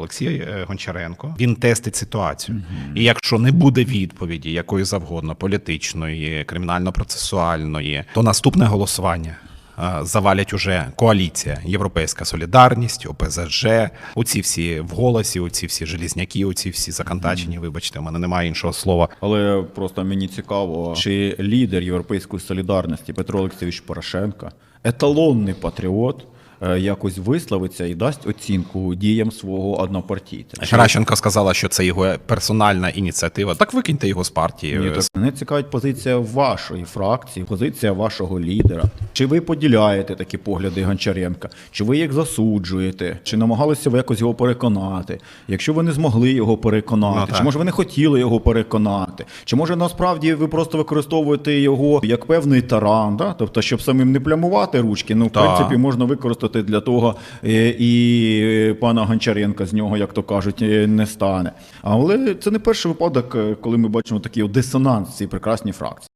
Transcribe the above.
Олексій е, Гончаренко він тестить ситуацію. І якщо не буде відповіді якої завгодно, політичної, кримінально-процесуальної, то наступне голосування. е, Завалять уже коаліція, Європейська Солідарність, ОПЗЖ, оці всі в голосі, оці всі желізняки, оці всі закантачені. Вибачте, у мене немає іншого слова. Але просто мені цікаво, чи лідер Європейської солідарності Петро Олексійович Порошенко, еталонний патріот, якось висловиться і дасть оцінку діям свого однопартійця. Геращенко сказала, що це його персональна ініціатива. Так викиньте його з партії. Ні, так мене цікавить позиція вашої фракції, позиція вашого лідера. Чи ви поділяєте такі погляди Гончаренка? Чи ви їх засуджуєте? Чи намагалися ви якось його переконати? Якщо ви не змогли його переконати, Ну, чи може ви не хотіли його переконати? Чи може насправді ви просто використовуєте його як певний таран? Да? Тобто, щоб самим не плямувати ручки, ну в Так. принципі можна використати для того е, і пана Гончаренка з нього, як то кажуть, е, не стане. Але це не перший випадок, е, коли ми бачимо такий дисонанс цій прекрасній фракції.